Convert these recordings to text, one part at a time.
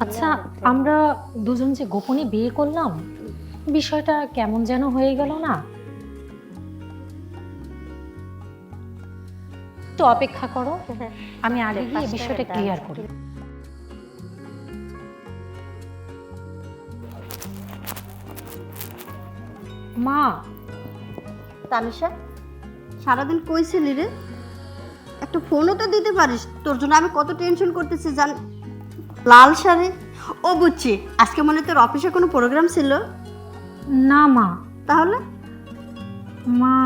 আচ্ছা আমরা দুজন যে গোপনে বিয়ে করলাম বিষয়টা কেমন যেন হয়ে গেল না? তো অপেক্ষা করো আমি আগে গিয়ে বিষয়টা ক্লিয়ার করি। মা। তানিশা সারাদিন কই ছিলি রে? একটা ফোনও তো দিতে পারিস। তোর জন্য আমি কত টেনশন করতেছি জান। লাল শাড়ি। ও বুঝছি আজকে মনে তোর অফিসে কোনো প্রোগ্রাম ছিল? না মা। তাহলে? মা।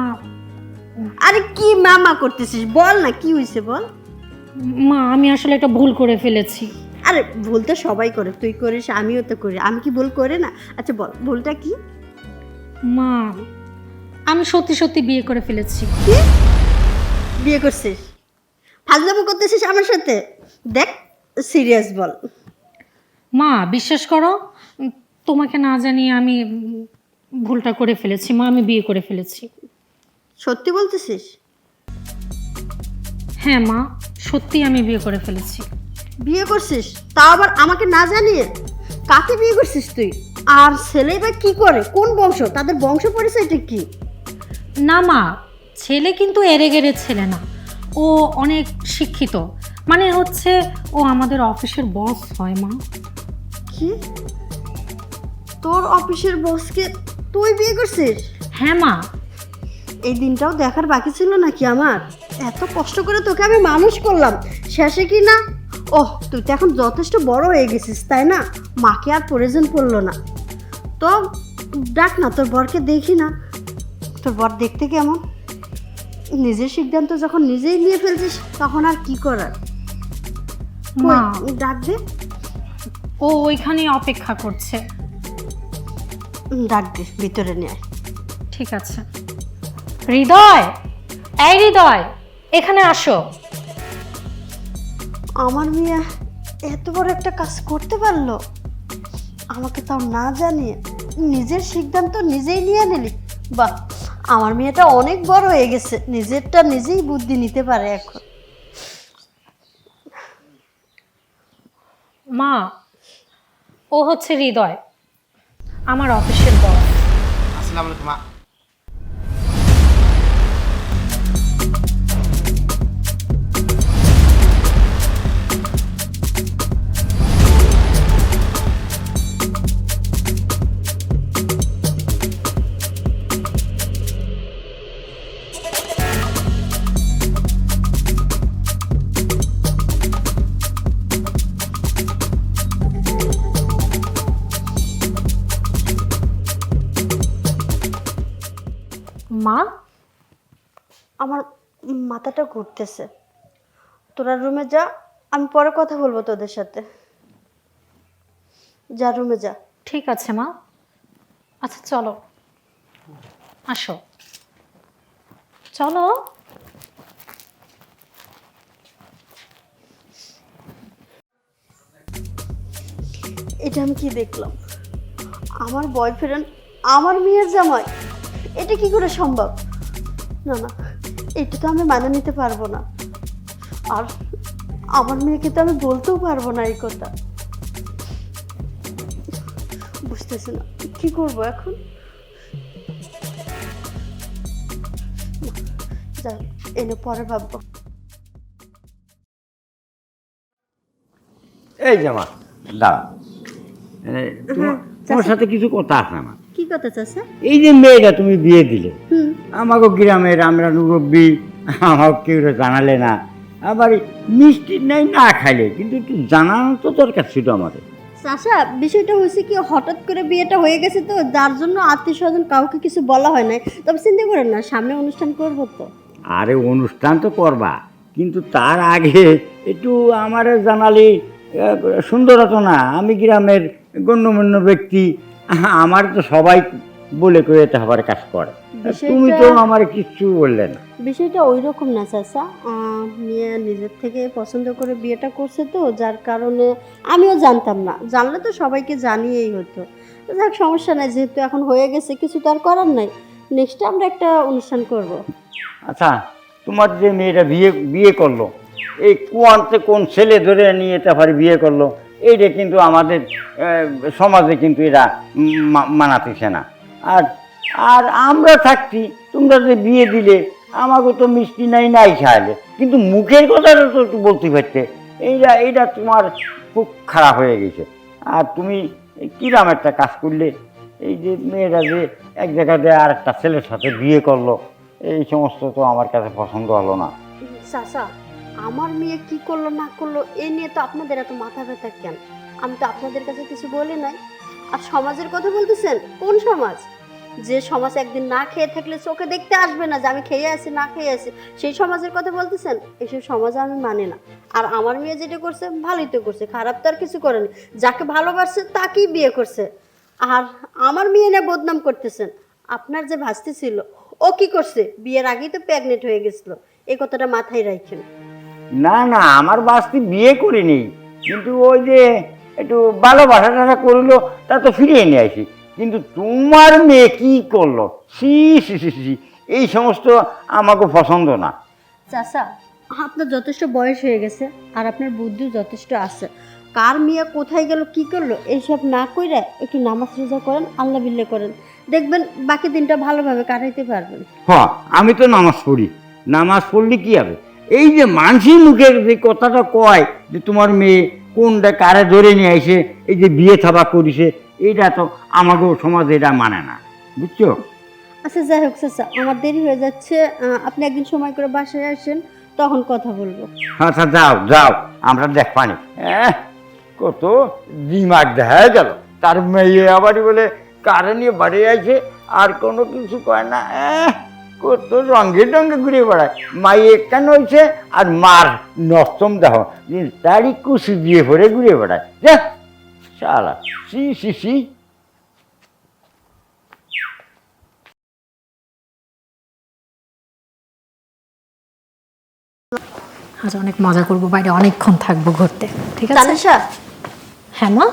আরে কি মামা করতেছিস? বল না কি হয়েছে বল? মা আমি আসলে একটা ভুল করে ফেলেছি। আরে ভুল তো সবাই করে তুই করিস আমিও তো করি। আমি কি ভুল করে না? আচ্ছা বল ভুলটা কি? মা আমি সত্যি সত্যি বিয়ে করে ফেলেছি। কি? বিয়ে করছিস? ফাজলামো করতেছিস আমার সাথে? দেখ সিরিয়াস বল। মা বিশ্বাস করো তোমাকে না জানিয়ে আমি ভুলটা করে ফেলেছি। মা আমি বিয়ে করে ফেলেছি। সত্যি বলতেছিস? হ্যাঁ মা সত্যি আমি বিয়ে করে ফেলেছি। বিয়ে করছিস? তাও আবার আমাকে না জানিয়ে? কাকে বিয়ে করছিস তুই? আর ছেলে বা কি করে? কোন বংশ? তাদের বংশ পরিচয়টা কি? না মা ছেলে কিন্তু এরে গেরে ছেলে না। ও অনেক শিক্ষিত। মানে হচ্ছে ও আমাদের অফিসের বস হয় মা। কি? তোর অফিসের বসকে তুই বিয়ে করছিস? হ্যাঁ মা। এই দিনটাও দেখার বাকি ছিল নাকি আমার? এত কষ্ট করে তোকে আমি মানুষ করলাম। শেষে কি না? ওহ তুই তো এখন যথেষ্ট বড় হয়ে গেছিস তাই না? মাকে আর প্রয়োজন পড়ল না। তো ডাক না তোর বরকে দেখি না। তোর বর দেখতে কেমন? নিজের সিদ্ধান্ত যখন নিজেই নিয়ে ফেলছিস তখন আর কি করার? মা। কই, ডাক দে। ও ওইখানে অপেক্ষা করছে। ডাক দে ভিতরে নিয়ে ঠিক আছে। হৃদয়! এই হৃদয় এখানে আসো। আমার মেয়ে এত বড় একটা কাজ করতে পারল। আমাকে তাও না জানিয়ে নিজের সিদ্ধান্ত নিজেই নিয়ে নিলি। বাহ! আমার মেয়েটা অনেক বড় হয়ে গেছে নিজেরটা নিজেই বুদ্ধি নিতে পারে এখন। মা ও হচ্ছে হৃদয় আমার অফিসের বস। আসসালামু আলাইকুম মা। আমার মাথাটা ঘুরতেছে। তোরা রুমে যা আমি পরে কথা বলব তোদের সাথে। যা রুমে যা। ঠিক আছে মা। আচ্ছা চলো। আসো। চলো। এটা আমি কি দেখলাম? আমার বয়ফ্রেন্ড আমার মেয়ের জামাই। এটা কি করে সম্ভব? না না এটা তো আমি মানে নিতে পারব না। আর আমার মেয়েকে তো আমি বলতেও পারব না এই কথা। বুঝতেছি না কি করব এখন? যাক এনে পরে ভাববো। এই জামা দাঁড়া। তোমার- তোমার সাথে কিছু কথা আছে আমার। কি কথা চাষা এই যে মেয়েটা তুমি বিয়ে দিলে আমাকে গ্রামের আমরা মুরব্বী আমাকে কেউ জানালে না। আবার মিষ্টি নাই না খাইলে কিন্তু একটু জানানো তো দরকার ছিল আমাদের। চাষা বিষয়টা হয়েছে কি হঠাৎ করে বিয়েটা হয়ে গেছে তো যার জন্য আত্মীয় স্বজন কাউকে কিছু বলা হয় নাই। তবে চিন্তা করেন না সামনে অনুষ্ঠান করব তো। আরে অনুষ্ঠান তো করবা কিন্তু তার আগে একটু আমারে জানালি সুন্দর না। আমি গ্রামের গণ্যমান্য ব্যক্তি আমার তো সবাই বলে করে আবার কাজ করে। তুমি তো আমার কিচ্ছু বললে না। বিষয়টা ওই রকম না চাচা। মেয়ে নিজের থেকে পছন্দ করে বিয়েটা করছে তো যার কারণে আমিও জানতাম না। জানলে তো সবাইকে জানিয়েই হতো। যাক সমস্যা নাই যেহেতু এখন হয়ে গেছে কিছু তো আর করার নাই। নেক্সট আমরা একটা অনুষ্ঠান করব। আচ্ছা তোমার যে মেয়েটা বিয়ে বিয়ে করল এই কোয়ান্তে কোন ছেলে ধরে নিয়ে তারপরে বিয়ে করল? এইটা কিন্তু আমাদের সমাজে কিন্তু এরা মানাতেছে না। আর আর আমরা থাকছি, তোমরা যে বিয়ে দিলে আমাকে তো মিষ্টি নাই নাই খাইলে। কিন্তু মুখের কথাটা তো একটু বলতে পারতে এইটা এইটা তোমার খুব খারাপ হয়ে গেছে। আর তুমি কিরাম একটা কাজ করলে, এই যে মেয়েরা যে এক জায়গাতে আর একটা ছেলের সাথে বিয়ে করল, এই সমস্ত তো আমার কাছে পছন্দ হলো না। আমার মেয়ে কি করল, না করল, এ নিয়ে তো আপনাদের এত মাথা ব্যথা কেন? আমি তো আপনাদের কাছে কিছু বলি নাই। আর সমাজের কথা বলতেছেন? কোন সমাজ? যে সমাজ একদিন না খেয়ে থাকলে চোখে দেখতে আসবে না যে আমি খেয়ে আছি, না খেয়ে আছি, সেই সমাজের কথা বলতেছেন? এইসব সমাজ আমি মানে না। আর আমার মেয়ে যেটা করছে, ভালোই তো করছে, খারাপ তো আর কিছু করেনি। যাকে ভালোবাসছে, তাকেই বিয়ে করছে। আর আমার মেয়ে নিয়ে বদনাম করতেছেন। আপনার যে ভাস্তি ছিল, ও কি করছে? বিয়ের আগেই তো প্রেগনেন্ট হয়ে গেছিল। এই কথাটা মাথায় রাখেন না না আমার বাস্তি বিয়ে করিনি কিন্তু ওই যে একটু ভালোবাসা টাসা করল তা তো ফিরিয়ে নিয়ে আসি। কিন্তু তোমার মেয়ে কি করল? সি সি সি সি এই সমস্ত আমাকে পছন্দ না। চাচা আপনার যথেষ্ট বয়স হয়ে গেছে আর আপনার বুদ্ধিও যথেষ্ট আছে। কার মেয়ে কোথায় গেল কি করল এইসব না কইরা একটু নামাজ রোজা করেন আল্লাহ বিল্লে করেন। দেখবেন বাকি দিনটা ভালোভাবে কাটাইতে পারবেন। হ আমি তো নামাজ পড়ি। নামাজ পড়লে কি হবে? এই যে মানসি মুখের যে কথাটা কয় যে তোমার মেয়ে কোনটা কারে ধরে নিয়ে আইসে এই যে বিয়ে থাবা করিছে এইটা তো আমাকেও সমাজে এটা মানে না। বুঝছ? আচ্ছা যাই হোক চাচা আমার দেরি হয়ে যাচ্ছে। আপনি একদিন সময় করে বাসায় আসেন তখন কথা বলব। আচ্ছা যাও যাও আমরা দেখ পানি। কত দিমাগ দেখা গেল। তার মেয়ে আবারই বলে কারে নিয়ে বাড়ি আছে আর কোনো কিছু কয় না? এহ, কত রঙে রঙে ঘুরে বেড়ায়। মাইয়ে কেন হয়েছে আর মার নষ্টম দেহ। তারই কুশি দিয়ে ভরে ঘুরে বেড়ায়। যা শালা সি সি সি। আজ অনেক মজা করব বাইরে অনেকক্ষণ থাকব ঘুরতে। ঠিক আছে? তানিশা? হ্যাঁ মা?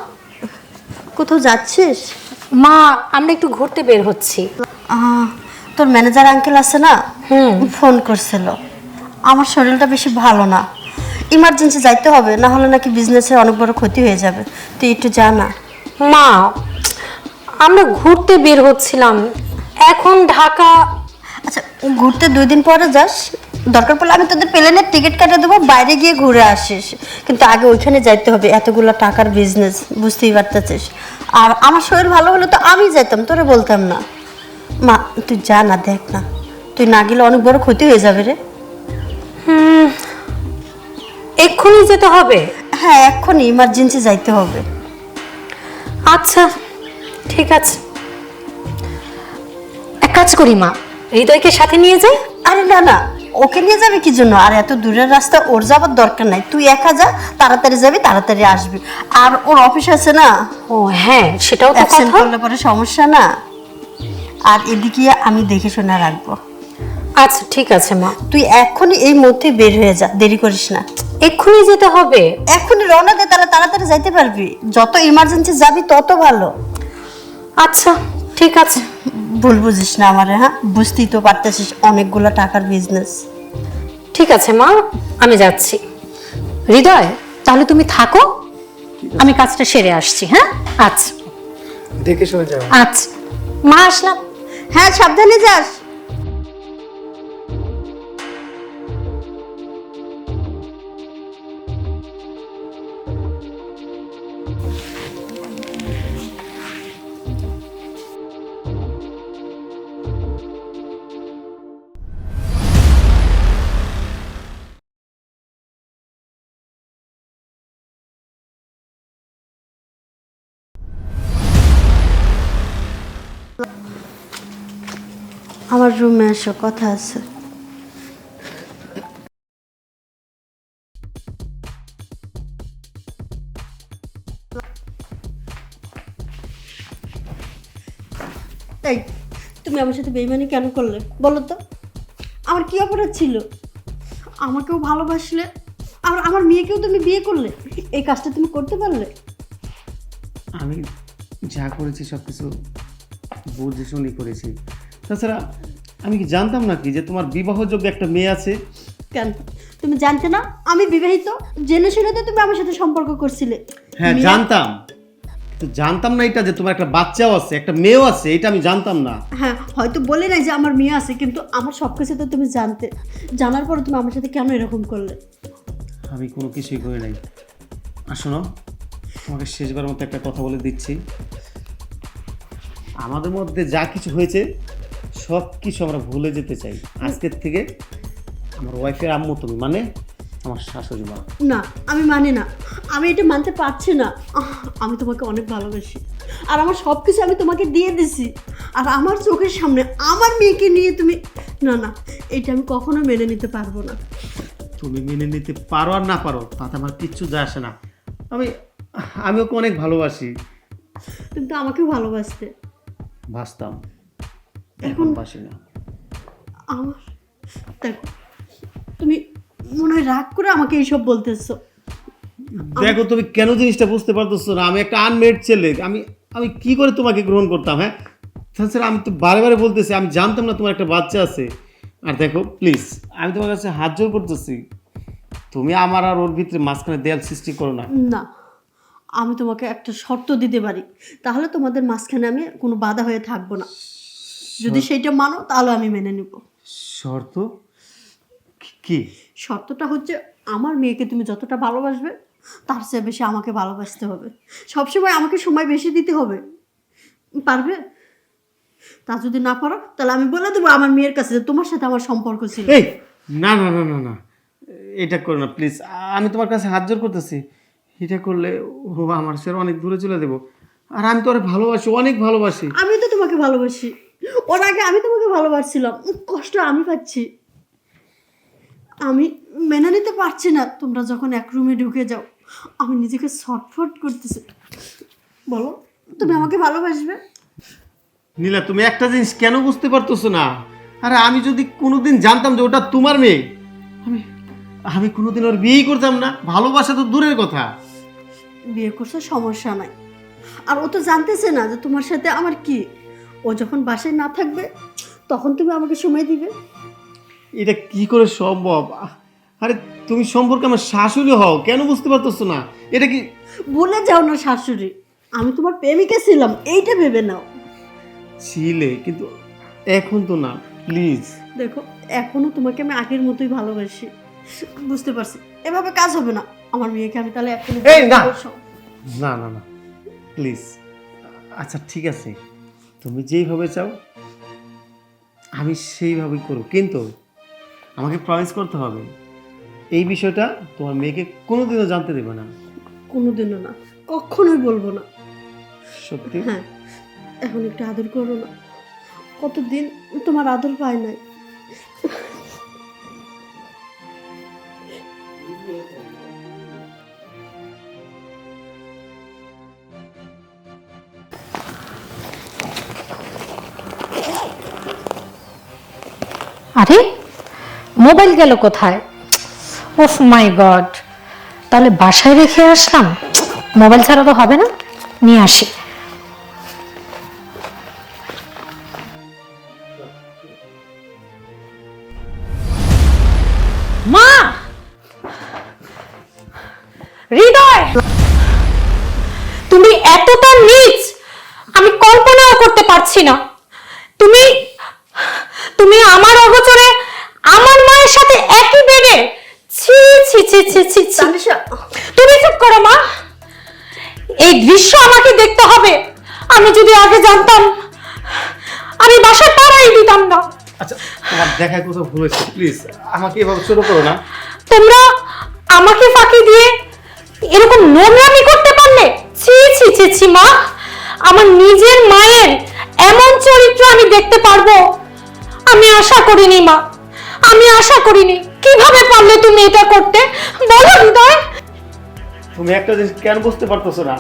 কোথাও যাচ্ছিস? মা আমরা একটু ঘুরতে বের হচ্ছি। আহ, তোর ম্যানেজার আঙ্কেল আছে না ফোন করছিল। আমার শরীরটা বেশি ভালো না। ইমার্জেন্সি যাইতে হবে না হলে নাকি বিজনেসের অনেক বড় ক্ষতি হয়ে যাবে। তুই একটু যা না। মা আমরা ঘুরতে বের হচ্ছিলাম। এখন ঢাকা আচ্ছা ঘুরতে দুই দিন পরে যাস। দরকার পড়লে আমি তোদের প্লেনের টিকিট কাটে দেবো বাইরে গিয়ে ঘুরে আসিস। কিন্তু আগে ওইখানে যাইতে হবে এতগুলো টাকার বিজনেস বুঝতেই পারতেছিস। আর আমার শরীর ভালো হলে তো আমি যেতাম তোরে বলতাম না। মা তুই যা না দেখ না। তুই না গেলে অনেক বড় ক্ষতি হয়ে যাবে রে। এক্ষুনি যেতে হবে? হ্যাঁ এক্ষুনি ইমার্জেন্সি যাইতে হবে। আচ্ছা ঠিক আছে। এক কাজ করি মা হৃদয়কে সাথে নিয়ে যাই। আরে না না ওকে নিয়ে যাবে কি জন্য? আর এত দূরের রাস্তা ওর যাবার দরকার নাই। তুই একা যা তাড়াতাড়ি যাবি তাড়াতাড়ি আসবি। আর ওর অফিস আছে না? ও হ্যাঁ সেটাও তো কথা। করলে পরে সমস্যা না। আর এদিকে আমি দেখে শুনে রাখব। আচ্ছা ঠিক আছে মা। তুই এখনই এই মধ্যে বের হয়ে যা দেরি করিস না। এক্ষুনি যেতে হবে। এখনই রওনা দে তাহলে তাড়াতাড়ি যাইতে পারবি। যত ইমার্জেন্সি যাবি তত ভালো। আচ্ছা ঠিক আছে। ভুল বুঝিস না আমারে হ্যাঁ? বুঝতেই তো পারতেছিস অনেকগুলো টাকার বিজনেস ঠিক আছে মা আমি যাচ্ছি। হৃদয় তাহলে তুমি থাকো। আমি কাজটা সেরে আসছি হ্যাঁ? আচ্ছা। দেখে শুনে যাও। আচ্ছা। মা আসলাম। হ্যাঁ সাবধানে যাস। আমার রুমে এসো কথা আছে। এই তুমি আমার সাথে বেইমানি কেন করলে? বলো তো। আমার কি অপরাধ ছিল? আমাকেও ভালোবাসলে আর আমার মেয়েকেও তুমি বিয়ে করলে? এই কাজটা তুমি করতে পারলে? আমি যা করেছি সব কিছু বুঝে শুনে করেছি। তাছাড়া আমি কি জানতাম নাকি যে তোমার বিবাহযোগ্য একটা মেয়ে আছে? কেন? তুমি জানতে না? আমি বিবাহিত জেনে শুনে তো তুমি আমার সাথে সম্পর্ক করছিলে। হ্যাঁ জানতাম। তো জানতাম না এটা যে তোমার একটা বাচ্চাও আছে একটা মেয়েও আছে এটা আমি জানতাম না। হ্যাঁ হয়তো বলে নাই যে আমার মেয়ে আছে কিন্তু আমার সব কিছু তো তুমি জানতে জানার পরে তুমি আমার সাথে কেন এরকম করলে? আমি কোনো কিছুই করি নাই। আর শোনো তোমাকে শেষবার মতো একটা কথা বলে দিচ্ছি। আমাদের মধ্যে যা কিছু হয়েছে সব কিছু আমরা ভুলে যেতে চাই। আজকের থেকে আমার ওয়াইফের আম্মু তুমি মানে আমার শাশুড়ি মা। না আমি মানি না। আমি এটা মানতে পারছি না। আহ, আমি তোমাকে অনেক ভালোবাসি। আর আমার সব কিছু আমি তোমাকে দিয়ে দিছি। আর আমার চোখের সামনে আমার মেয়েকে নিয়ে তুমি না না এটা আমি কখনো মেনে নিতে পারব না। তুমি মেনে নিতে পারো আর না পারো তাতে আমার কিচ্ছু যায় আসে না। আমি আমি ওকে অনেক ভালোবাসি। তুমি তো আমাকেও ভালোবাসতে। বাসতাম এখন বাসি না আমার দেখো তুমি মনে হয় রাগ করে আমাকে এইসব বলতেছো। দেখো তুমি কেন জিনিসটা বুঝতে পারতেছো না? আমি একটা আনমেড ছেলে আমি আমি কি করে তোমাকে গ্রহণ করতাম হ্যাঁ? তাছাড়া আমি তো বারে বারে বলতেছি আমি জানতাম না তোমার একটা বাচ্চা আছে। আর দেখো প্লিজ আমি তোমার কাছে হাত জোর করতেছি। তুমি আমার আর ওর ভিতরে মাঝখানে দেয়াল সৃষ্টি করো না। না আমি তোমাকে একটা শর্ত দিতে পারি। তাহলে তোমাদের মাঝখানে আমি কোনো বাধা হয়ে থাকব না। যদি সেইটা মানো তাহলে আমি মেনে নিব। শর্ত? কি- শর্তটা হচ্ছে আমার মেয়েকে তুমি যতটা ভালোবাসবে তার চেয়ে বেশি আমাকে ভালোবাসতে হবে। সবসময় আমাকে সময় বেশি দিতে হবে। পারবে? তা যদি না পারো তাহলে আমি বলে দেবো আমার মেয়ের কাছে তোমার সাথে আমার সম্পর্ক ছিল। এই না না না না না। এটা করো না প্লিজ আমি তোমার কাছে হাত জোর করতেছি। এটা করলে ও আমার সে অনেক দূরে চলে দেবো আর আমি তো আর ভালোবাসি অনেক ভালোবাসি। আমি তো তোমাকে ভালোবাসি। ওর আগে আমি তোমাকে ভালোবাসছিলাম। কষ্ট আমি পাচ্ছি। আমি মেনে নিতে পারছি না তোমরা যখন এক রুমে ঢুকে যাও। আমি নিজেকে ছটফট করতেছি। বলো তুমি আমাকে ভালোবাসবে? নীলা তুমি একটা জিনিস কেন বুঝতে পারতেছো না? আরে আমি যদি কোনোদিন জানতাম যে ওটা তোমার মেয়ে আমি আমি কোনোদিন ওর বিয়েই করতাম না। ভালোবাসা তো দূরের কথা। বিয়ে করছে সমস্যা নাই। আর ও তো জানতেছে না যে তোমার সাথে আমার কি ও যখন বাসায় না থাকবে তখন তুমি আমাকে সময় দিবে। এটা কি করে সম্ভব? আরে তুমি সম্পর্কে আমার শাশুড়ি হও কেন বুঝতে পারতেছো না? এটা কি বলে যাও না শাশুড়ি আমি তোমার প্রেমিকা ছিলাম এইটা ভেবে নাও। ছিলে কিন্তু এখন তো না প্লিজ দেখো এখনও তোমাকে আমি আগের মতোই ভালোবাসি বুঝতে পারছি। এভাবে কাজ হবে না আমার মেয়েকে আমি তাহলে এখন এই, না। না না না প্লিজ আচ্ছা ঠিক আছে। তুমি যেইভাবে চাও আমি সেইভাবেই করব। কিন্তু আমাকে প্রমিস করতে হবে এই বিষয়টা তোমার মেয়েকে কোনোদিনও জানতে দেবে না। কোনোদিনও না কখনোই বলব না। সত্যি? হ্যাঁ এখন একটু আদর করো না। কতদিন তোমার আদর পায় নাই? মোবাইল গেল কোথায়? ওফ মাই গড তাহলে বাসায় রেখে আসলাম? মোবাইল ছাড়া তো হবে না? নিয়ে আসি। মা! হৃদয়! তুমি এতটা নিচ, আমি কল্পনাও করতে পারছি না। তুমি তুমি আমার অগোচরে আমার মায়ের সাথে একই বেডে ছি ছি ছি ছি ছি। ছি তুমি চুপ করো মা। এই দৃশ্য আমাকে দেখতে হবে। আমি যদি আগে জানতাম আমি বাসায় পাড়াই দিতাম না। আচ্ছা তোমার দেখায় কোথাও ভুল হয়েছে প্লিজ আমাকে এভাবে ছোট করো না। তোমরা আমাকে ফাঁকি দিয়ে এরকম নোংরামি করতে পারলে? ছি ছি ছি ছি মা। আমার নিজের মায়ের এমন চরিত্র আমি দেখতে পারব। আমি আশা করিনি মা। আমি আশা করিনি। কীভাবে পারলে তুমি এটা করতে? বলো হৃদয়। তুমি একটা জিনিস কেন বুঝতে পারতেছো না?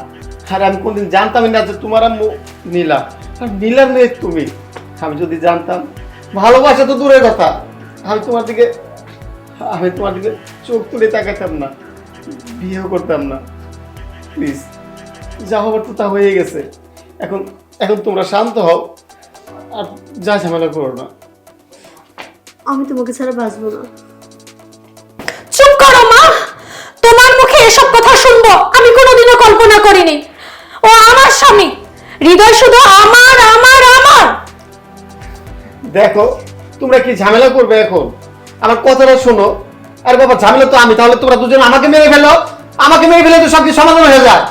আর আমি কোনদিন জানতামই না যে তোমার আম্মু নীলা। আর নীলার মেয়ে তুমি। আমি যদি জানতাম ভালোবাসা তো দূরের কথা। আমি তোমার দিকে আমি তোমার দিকে চোখ তুলে তাকাতাম না। বিয়েও করতাম না। প্লিজ যা হবার তো তা হয়ে গেছে। এখন এখন তোমরা শান্ত হও। আর যা ঝামেলা করো না। আমি তোমাকে ছাড়া বাঁচবো না। এসব কথা শুনব। আমি কোনোদিনও কল্পনা করিনি। ও আমার স্বামী। হৃদয় শুধু আমার আমার আমার। দেখো তোমরা কি ঝামেলা করবে এখন? আমার কথাটা শোনো। আর বাবা ঝামেলা তো আমি তাহলে তোমরা দুজন আমাকে মেরে ফেলো। আমাকে মেরে ফেলে তো সব কিছু সমাধান হয়ে যায়।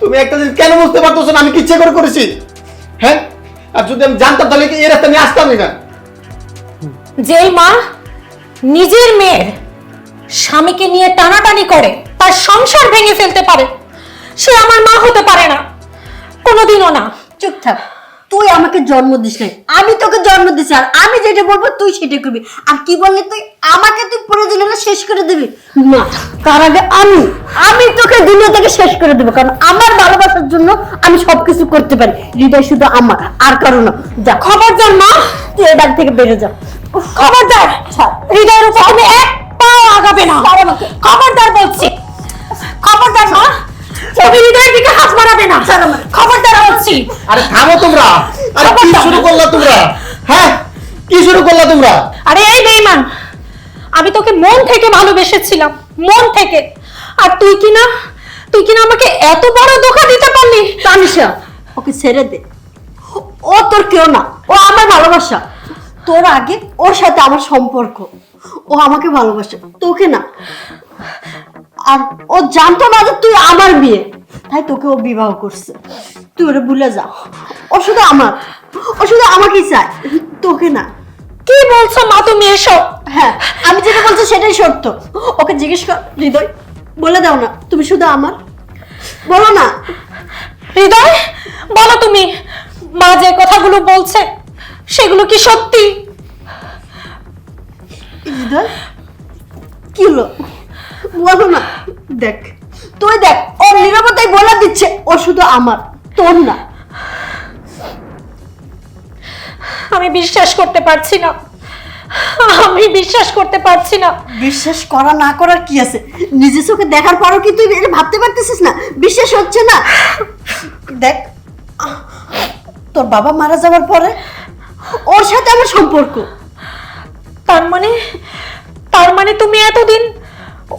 তুমি একটা জিনিস কেন বুঝতে পারতেছো না? আমি কি ইচ্ছে করে করেছি? হ্যাঁ? আর যদি আমি জানতাম তাহলে কি এই রাস্তা আমি আসতামই না? যেই মা নিজের মেয়ের স্বামীকে নিয়ে টানাটানি করে তার সংসার ভেঙে ফেলতে পারে। সে আমার মা হতে পারে না। কোনোদিনও না। চুপ থাক। তুই আমাকে জন্ম দিস নাই। আমি তোকে জন্ম দিছি আর আমি যেটা বলব তুই সেটা করবি। আর কি বললি তুই? আমাকে তুই প্রয়োজন হলে শেষ করে দিবি। না তার আগে আমি। আমি তোকে দুনিয়া থেকে শেষ করে দেবো। কারণ আমার ভালোবাসার জন্য আমি সবকিছু করতে পারি। হৃদয় শুধু আমার আর কারও না। যা। খবরদার মা। তুই এ বাড়ি থেকে বেরো যা। খবর খবরদার হৃদয়ের উপর তুমি এক পাও আগাবে না। খবরদার বলছি। খবরদার মা তুমি হৃদয়ের দিকে হাত বাড়াবে না। খবরদার বলছি। আরে থামো তোমরা। আরে কি শুরু করলা তোমরা? হ্যাঁ কি শুরু করলা তোমরা? আরে এই বেঈমান আমি তোকে মন থেকে ভালোবেসেছিলাম মন থেকে। আর তুই কি না তুই কি না আমাকে এত বড় ধোকা দিতে পারলি? তানিশা ওকে ছেড়ে দে। ও তোর কেউ না ও আমার ভালোবাসা। তোর আগে ওর সাথে আমার সম্পর্ক। ও আমাকে ভালোবাসে তোকে না। আর ও জানতো না যে তুই আমার বিয়ে। তাই তোকে ও বিবাহ করছে। তুই ওরে ভুলে যা। ও শুধু আমার। ও শুধু আমাকেই চায় তোকে না। কি বলছো মা তুমি এসব? হ্যাঁ আমি যেটা বলছি সেটাই সত্য। ওকে জিজ্ঞেস কর হৃদয় বলে দাও না তুমি শুধু আমার। বলো না। হৃদয় বলো তুমি মা যে কথাগুলো বলছে সেগুলো কি সত্যি? হৃদয় কি হলো বলো না। দেখ তুই দেখ ওর নিরাপত্তাই বলে দিচ্ছে ও শুধু আমার তোর না। আমি বিশ্বাস করতে পারছি না। আমি বিশ্বাস করতে পারছি না। বিশ্বাস করা না করার কি আছে? নিজে চোখে দেখার পরও কি তুই এটা ভাবতে পারতেছিস না? বিশ্বাস হচ্ছে না। দেখ তোর বাবা মারা যাওয়ার পরে ওর সাথে আমার সম্পর্ক। তার মানে তার মানে তুমি এতদিন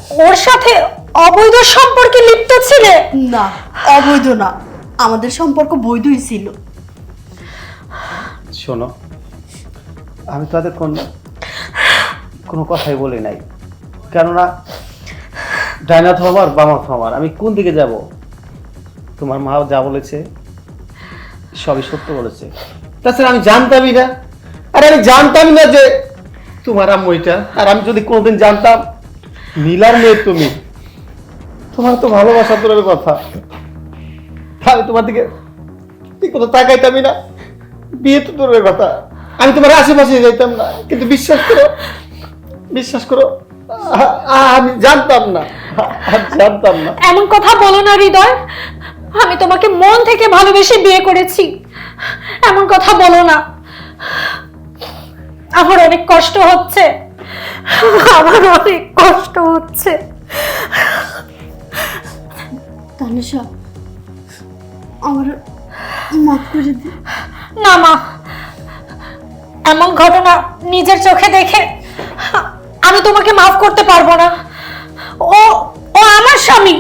ওর সাথে অবৈধ সম্পর্কে লিপ্ত ছিলে? না অবৈধ না। আমাদের সম্পর্ক বৈধই ছিল। শোনো আমি তাদের কোন কোনো কথাই বলি নাই। কেননা ডাইনাথ আমার বামাথ আমার। আমি কোন দিকে যাব? তোমার মা যা বলেছে সবই সত্য বলেছে। তাছাড়া আমি জানতামই না। আর আমি জানতামই না যে তোমার আম্মু এটা। আর আমি যদি কোনোদিন জানতাম, নীলার মেয়ে তুমি, তোমার তো ভালোবাসা দূরের কথা। তাহলে তোমার দিকে ঠিক মতো তাকাইতামই না। বিয়ে তো দূরের কথা। আমি তোমার আশেপাশে যাইতাম না। কিন্তু বিশ্বাস করো বিশ্বাস করো আমি জানতাম না। জানতাম না। এমন কথা বলো না, হৃদয়। আমি তোমাকে মন থেকে ভালোবেসে বিয়ে করেছি। এমন কথা বলো না। আমার অনেক কষ্ট হচ্ছে। আমার অনেক কষ্ট হচ্ছে। তানিশা আমার মাফ করে দে না মা এমন ঘটনা নিজের চোখে দেখে আমি তোমাকে মাফ করতে পারব না। ও ও আমার স্বামী।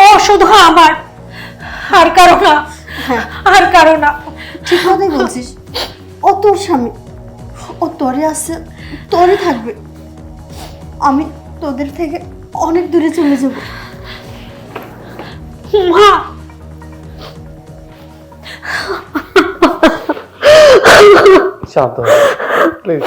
ও শুধু আমার। আর কারও না। আর কারও না। ঠিক কথাই বলছিস। ও তোর স্বামী। ও তোরে আছে তোরে থাকবে। আমি তোদের থেকে অনেক দূরে চলে যাব। মা! শান্ত প্লিজ